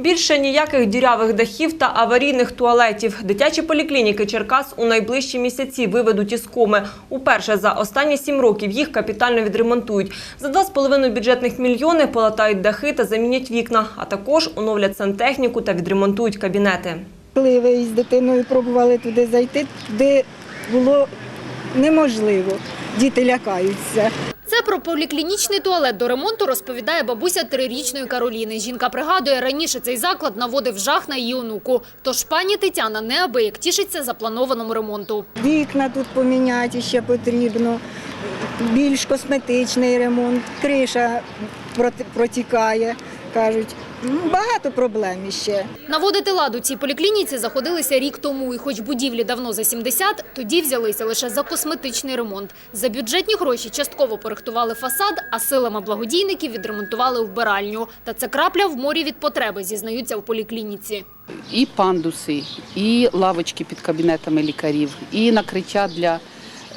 Більше ніяких дірявих дахів та аварійних туалетів. Дитячі поліклініки Черкас у найближчі місяці виведуть із коми. Уперше за останні сім років їх капітально відремонтують. За 2,5 бюджетних мільйони полатають дахи та замінять вікна, а також оновлять сантехніку та відремонтують кабінети. Коли ви з дитиною пробували туди зайти, туди було неможливо. Діти лякаються. Про поліклінічний туалет до ремонту розповідає бабуся трирічної Кароліни. Жінка пригадує, раніше цей заклад наводив жах на її онуку. Тож пані Тетяна неабияк тішиться запланованому ремонту. Вікна тут поміняти ще потрібно, більш косметичний ремонт, криша протікає, кажуть. Багато проблем ще. Наводити лад у цій поліклініці заходилися рік тому. І хоч будівлі давно за 70, тоді взялися лише за косметичний ремонт. За бюджетні гроші частково порихтували фасад, а силами благодійників відремонтували вбиральню. Та це крапля в морі від потреби, зізнаються в поліклініці. і пандуси, і лавочки під кабінетами лікарів, і накриття для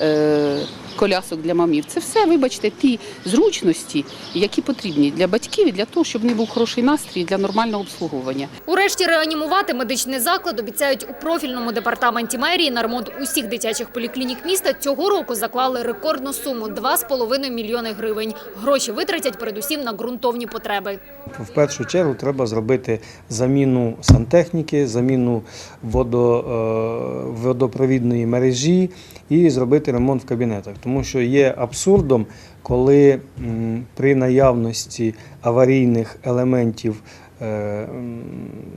е, колясок для мамів. Це все, вибачте, ті зручності, які потрібні для батьків і для того, щоб них був хороший настрій для нормального обслуговування. Урешті реанімувати медичний заклад обіцяють у профільному департаменті мерії на ремонт усіх дитячих поліклінік міста. Цього року заклали рекордну суму – 2,5 мільйони гривень. Гроші витратять передусім на ґрунтовні потреби. В першу чергу треба зробити заміну сантехніки, заміну водо, е, водопровідної мережі і зробити ремонт в кабінетах. Тому що є абсурдом, коли при наявності аварійних елементів е,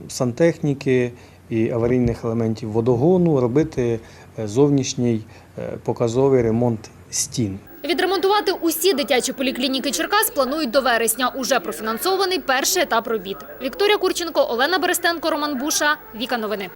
сантехніки і аварійних елементів водогону робити е, зовнішній е, показовий ремонт стін. Відремонтувати усі дитячі поліклініки Черкас планують до вересня. Уже профінансований перший етап робіт. Вікторія Курченко, Олена Берестенко, Роман Буша. Віка Новини.